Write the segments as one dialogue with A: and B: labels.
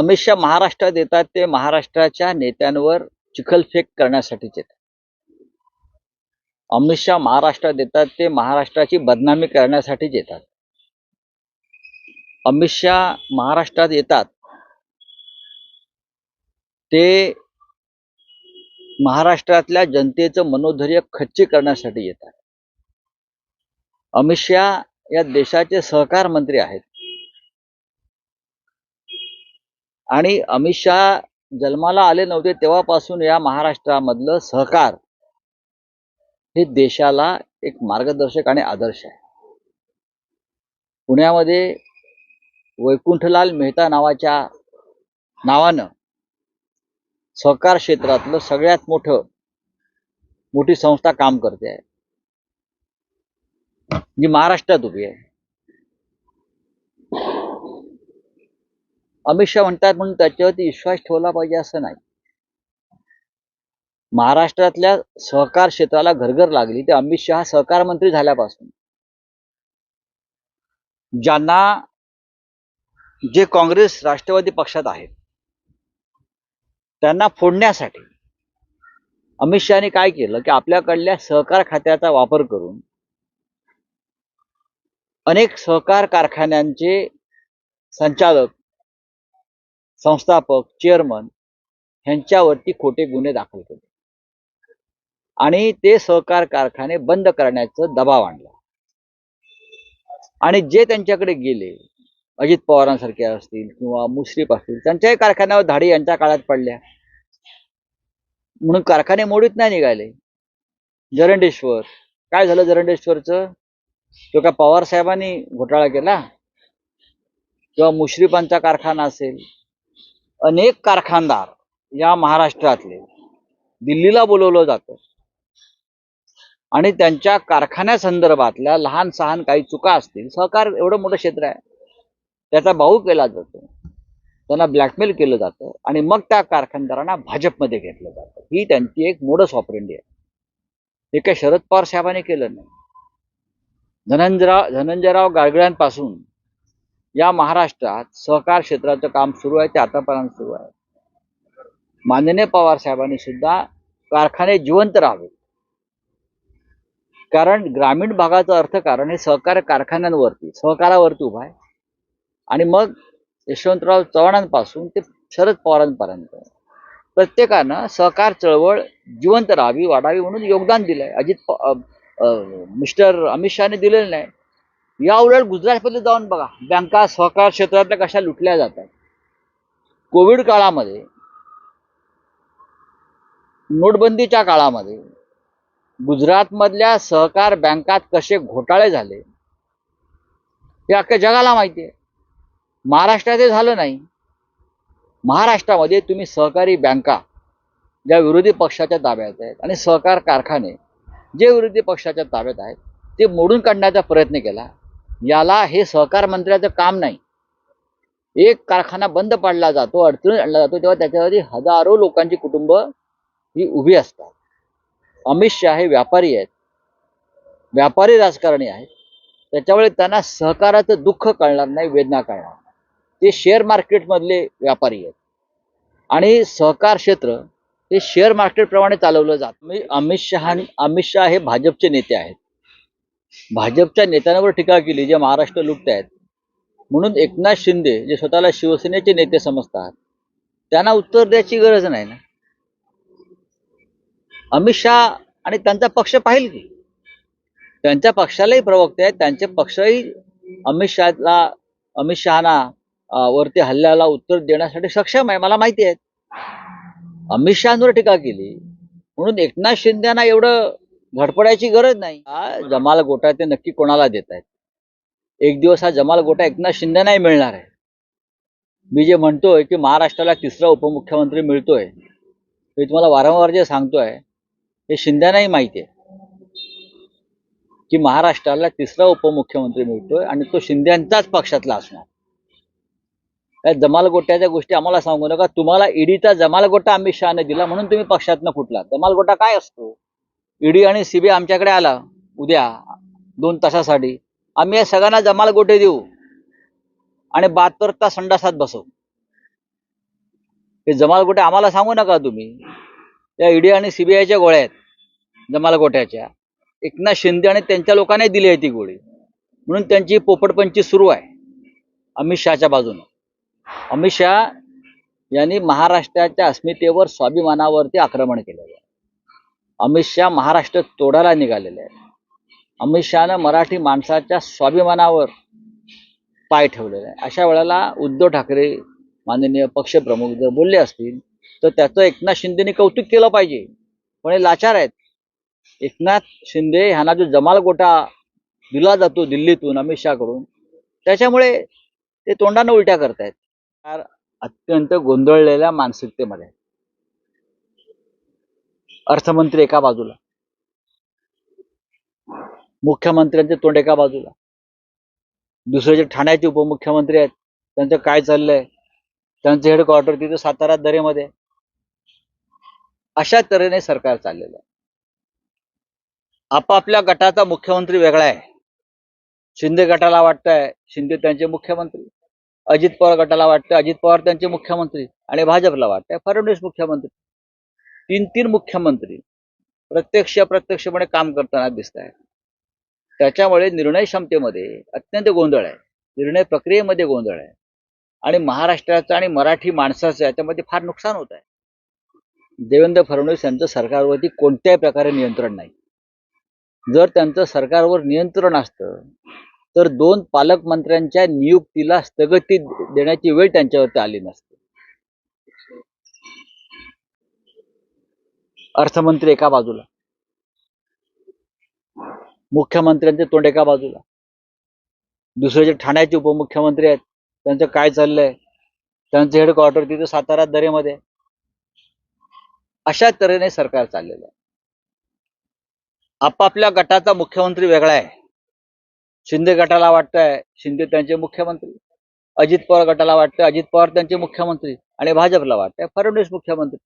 A: अमित महाराष्ट्रात येतात ते महाराष्ट्राच्या नेत्यांवर चिखलफेक करण्यासाठीच येतात. अमित शहा महाराष्ट्रात येतात ते महाराष्ट्राची बदनामी करण्यासाठीच येतात. अमित शहा महाराष्ट्रात येतात ते महाराष्ट्रातल्या जनतेचं मनोधैर्य खच्ची करण्यासाठी येतात. अमित शहा या देशाचे सहकार मंत्री आहेत. आणि अमित शहा जन्माला आले नव्हते तेव्हापासून या महाराष्ट्रामधलं सहकार हे देशाला एक मार्गदर्शक आणि आदर्श आहे. पुण्यामध्ये वैकुंठलाल मेहता नावाच्या नावानं सहकार क्षेत्रातलं सगळ्यात मोठं मोठी संस्था काम करते आहे. जी महाराष्ट्रात उभी आहे. अमित शहा म्हणतात म्हणून त्याच्यावरती विश्वास ठेवला पाहिजे असं नाही. महाराष्ट्रातल्या सहकार क्षेत्राला घरघर लागली ते अमित शहा सहकार मंत्री झाल्यापासून. ज्यांना जे काँग्रेस राष्ट्रवादी पक्षात आहेत त्यांना फोडण्यासाठी अमित शहाने काय केलं की आपल्याकडल्या सहकार खात्याचा वापर करून अनेक सहकार कारखान्यांचे संचालक संस्थापक चेअरमन ह्यांच्यावरती खोटे गुन्हे दाखल केले. आणि ते सहकार कारखाने बंद करण्याचं दबाव आणला. आणि जे त्यांच्याकडे गेले अजित पवारांसारखे असतील किंवा मुश्रीफ असतील त्यांच्याही कारखान्यावर धाडी यांच्या काळात पडल्या. म्हणून कारखाने मोडीत नाही निघाले. जरंडेश्वर काय झालं जरंडेश्वरचं? तो का पवार साहेबांनी घोटाळा केला? किंवा मुश्रीफांचा कारखाना असेल? अनेक कारखानदार या महाराष्ट्रातले दिल्लीला बोलवलं जातं. आणि त्यांच्या कारखान्यासंदर्भातल्या लहान सहान काही चुका असतील सहकार एवढं मोठं क्षेत्र आहे त्याचा भाऊ केला जातो त्यांना ब्लॅकमेल केलं जातं आणि मग त्या कारखानदारांना भाजपमध्ये घेतलं जातं. ही त्यांची एक मोडस ऑपरेंडी आहे. हे काय शरद पवार साहेबांनी केलं नाही. धनंजराव धनंजयराव गाडगळ्यांपासून या महाराष्ट्रात सहकार क्षेत्राचं काम सुरू आहे ते आतापर्यंत सुरू आहे. माननीय पवार साहेबांनी सुद्धा कारखाने जिवंत राहावे कारण ग्रामीण भागाचं अर्थकारण हे सहकार कारखान्यांवरती सहकारावरती उभा आहे. आणि मग यशवंतराव चव्हाणांपासून ते शरद पवारांपर्यंत. प्रत्येकानं सहकार चळवळ जिवंत राहावी वाढावी म्हणून योगदान दिलंय. अजित मिस्टर अमित शहाने दिलेलं नाही. या उलट गुजरातमध्ये जाऊन बघा बँका सहकार क्षेत्रातल्या कशा लुटल्या जातात. कोविड काळामध्ये नोटबंदीच्या काळामध्ये गुजरातमधल्या सहकार बँकात कसे घोटाळे झाले हे अख्ख्या जगाला माहिती आहे. महाराष्ट्रात हे झालं नाही. महाराष्ट्रामध्ये तुम्ही सहकारी बँका ज्या विरोधी पक्षाच्या ताब्यात आहेत आणि सहकार कारखाने जे विरोधी पक्षाच्या ताब्यात आहेत ते मोडून काढण्याचा प्रयत्न केला. याला हे सहकार मंत्र्याचं काम नाही. एक कारखाना बंद पाडला जातो अडचणीत आणला जातो तेव्हा त्याच्यावरती हजारो लोकांची कुटुंब ही उभी असतात. अमित शहा हे व्यापारी आहेत. व्यापारी राजकारणी आहेत. त्याच्यामुळे त्यांना सहकाराचं दुःख कळणार नाही वेदना कळणार नाही. ते शेअर मार्केटमधले व्यापारी आहेत. आणि सहकार क्षेत्र हे शेअर मार्केटप्रमाणे चालवलं जात. म्हणजे अमित शहा अमित शहा हे भाजपचे नेते आहेत. भाजपच्या नेत्यांवर टीका केली जे महाराष्ट्र लुटत आहेत. म्हणून एकनाथ शिंदे जे स्वतःला शिवसेनेचे नेते समजतात त्यांना उत्तर द्यायची गरज नाही ना? अमित शहा आणि त्यांचा पक्ष पाहिल की? त्यांच्या पक्षालाही प्रवक्ते आहेत त्यांचे पक्षही अमित शहाला अमित शहाना वरती हल्ल्याला उत्तर देण्यासाठी सक्षम आहे मला माहिती आहे. अमित शहांवर टीका केली. म्हणून एकनाथ शिंदेना एवढं घडपडायची गरज नाही. हा जमाल गोटा ते नक्की कोणाला देत आहेत? एक दिवस हा जमाल गोटा एकनाथ शिंदेनाही मिळणार आहे. मी जे म्हणतोय की महाराष्ट्राला तिसरा उपमुख्यमंत्री मिळतोय मी तुम्हाला वारंवार जे सांगतोय हे शिंद्यांनाही माहिती आहे. की महाराष्ट्राला तिसरा उपमुख्यमंत्री मिळतोय आणि तो शिंद्यांचाच पक्षातला असणार. या जमाल गोट्याच्या गोष्टी आम्हाला सांगू नका. तुम्हाला ईडीचा जमाल गोटा अमित शहाने दिला म्हणून तुम्ही पक्षातनं फुटला जमाल गोटा काय असतो? ईडी आणि सीबीआय आमच्याकडे आला. उद्या दोन तासासाठी. आम्ही या सगळ्यांना जमाल गोटे देऊ. आणि बहात्तर तास संडासात बसवू. हे जमाल गोटे आम्हाला सांगू नका तुम्ही. त्या ईडी आणि सीबीआयच्या गोळ्या आहेत. जमाल गोट्याच्या. एकनाथ शिंदे आणि त्यांच्या लोकांनी दिली आहे ती गोळी. म्हणून त्यांची पोपटपंची सुरू आहे. अमित शहाच्या बाजूने. अमित शहा यांनी महाराष्ट्राच्या अस्मितेवर स्वाभिमानावरती आक्रमण केलेलं आहे. अमित शहा महाराष्ट्र तोडायला निघालेले आहेत. अमित शहानं मराठी माणसाच्या स्वाभिमानावर पाय ठेवलेला आहे अशा वेळेला उद्धव ठाकरे माननीय पक्षप्रमुख जर बोलले असतील तर त्याचं एकनाथ शिंदेने कौतुक केलं पाहिजे. पण हे लाचार आहेत. एकनाथ शिंदे ह्यांना जो जमाल गोटा दिला जातो दिल्लीतून अमित शहाकडून त्याच्यामुळे ते तोंडानं उलट्या करतायत. फार अत्यंत गोंधळलेल्या मानसिकतेमध्ये आहेत. अर्थमंत्री एका बाजूला. मुख्यमंत्र्यांचे तोंड एका बाजूला. दुसरे जे ठाण्याचे उपमुख्यमंत्री आहेत. त्यांचं काय चाललंय? त्यांचं हेडक्वार्टर तिथे सातारा दरेमध्ये. अशा तऱ्हेने सरकार चाललेलं आहे. आपापल्या गटाचा मुख्यमंत्री वेगळा आहे. शिंदे गटाला वाटतंय शिंदे त्यांचे मुख्यमंत्री. अजित पवार गटाला वाटतंय अजित पवार त्यांचे मुख्यमंत्री. आणि भाजपला वाटतंय फडणवीस मुख्यमंत्री. तीन तीन मुख्यमंत्री प्रत्यक्ष अप्रत्यक्षपणे काम करताना दिसत आहेत त्याच्यामुळे निर्णय क्षमतेमध्ये अत्यंत गोंधळ आहे. निर्णय प्रक्रियेमध्ये गोंधळ आहे. आणि महाराष्ट्राचं आणि मराठी माणसाचं याच्यामध्ये फार नुकसान होत आहे. देवेंद्र फडणवीस यांचं सरकारवरती कोणत्याही प्रकारे नियंत्रण नाही. जर त्यांचं सरकारवर नियंत्रण असतं तर दोन पालकमंत्र्यांच्या नियुक्तीला स्थगिती देण्याची वेळ त्यांच्यावरती आली नसते. अर्थमंत्री एका बाजूला. मुख्यमंत्र्यांचे तोंड एका बाजूला. दुसरे जे ठाण्याचे उपमुख्यमंत्री आहेत. त्यांचं काय चाललंय? त्यांचं हेडक्वार्टर तिथे सातारा दरेमध्ये. अशा तऱ्हेने सरकार चाललेलं आहे. आपापल्या गटाचा मुख्यमंत्री वेगळा आहे. शिंदे गटाला वाटतंय शिंदे त्यांचे मुख्यमंत्री. अजित पवार गटाला वाटतंय अजित पवार त्यांचे मुख्यमंत्री. आणि भाजपला वाटतंय फडणवीस मुख्यमंत्री.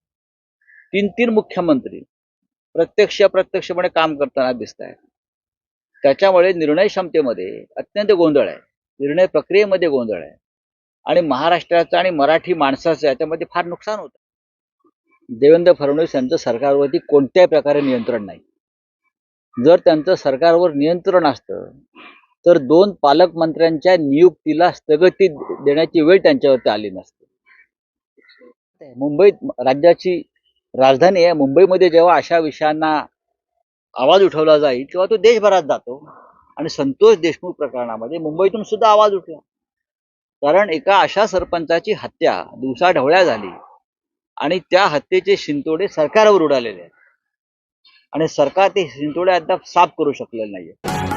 A: तीन तीन मुख्यमंत्री प्रत्यक्ष अप्रत्यक्षपणे काम करताना दिसत आहेत त्याच्यामुळे निर्णय क्षमतेमध्ये अत्यंत गोंधळ आहे. निर्णय प्रक्रियेमध्ये गोंधळ आहे. आणि महाराष्ट्राचं आणि मराठी माणसाचं याच्यामध्ये फार नुकसान होतं देवेंद्र फडणवीस यांचं सरकारवरती कोणत्याही प्रकारे नियंत्रण नाही. जर त्यांचं सरकारवर नियंत्रण असतं तर दोन पालकमंत्र्यांच्या नियुक्तीला स्थगिती देण्याची वेळ त्यांच्यावरती आली नसते. मुंबईत राज्याची राजधानी आहे. मुंबईमध्ये जेव्हा अशा विषयांना आवाज उठवला जाईल तेव्हा तो देशभरात जातो. आणि संतोष देशमुख प्रकरणामध्ये मुंबईतून सुद्धा आवाज उठला. कारण एका अशा सरपंचाची हत्या दिवसाढवळ्या झाली. आणि त्या हत्येचे शिंतोडे सरकारवर उडालेले आहेत. आणि सरकार ते शिंतोडे अद्याप साफ करू शकलेलं नाहीये.